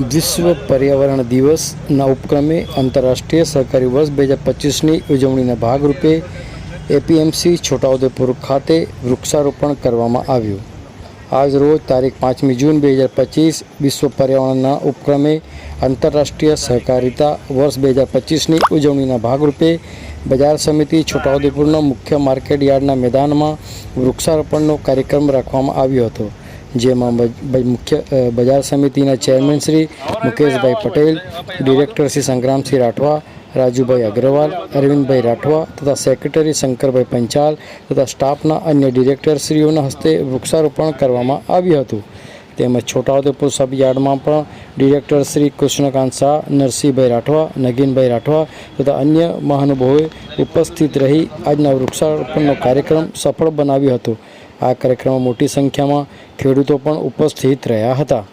વિશ્વ પર્યાવરણ દિવસના ઉપક્રમે આંતરરાષ્ટ્રીય સહકારી વર્ષ બે હજાર પચીસની ઉજવણીના ભાગરૂપે એપીએમસી છોટાઉદેપુર ખાતે વૃક્ષારોપણ કરવામાં આવ્યું. આજ રોજ તારીખ પાંચમી જૂન બે હજાર પચીસ વિશ્વ પર્યાવરણના ઉપક્રમે આંતરરાષ્ટ્રીય સહકારિતા વર્ષ બે હજાર પચીસની ઉજવણીના ભાગરૂપે બજાર સમિતિ છોટાઉદેપુરના મુખ્ય માર્કેટ યાર્ડના મેદાનમાં વૃક્ષારોપણનો કાર્યક્રમ રાખવામાં આવ્યો હતો. જેમાં મુખ્ય બજાર સમિતિના ચેરમેન શ્રી મુકેશભાઈ પટેલ, ડિરેક્ટર શ્રી સંગ્રામસિંહ રાઠવા, રાજુભાઈ અગ્રવાલ, અરવિંદભાઈ રાઠવા તથા સેક્રેટરી શંકરભાઈ પંચાલ તથા સ્ટાફના અન્ય ડિરેક્ટરશ્રીઓના હસ્તે વૃક્ષારોપણ કરવામાં આવ્યું હતું. તેમજ છોટાઉદેપુર સબ યાર્ડમાં પણ ડિરેક્ટર શ્રી કૃષ્ણકાંત શાહ, નરસિંહભાઈ રાઠવા, નગીનભાઈ રાઠવા તથા અન્ય મહાનુભાવોએ ઉપસ્થિત રહી આજના વૃક્ષારોપણનો કાર્યક્રમ સફળ બનાવ્યો હતો. આ કાર્યક્રમમાં મોટી સંખ્યામાં ખેડૂતો પણ ઉપસ્થિત રહ્યા હતા.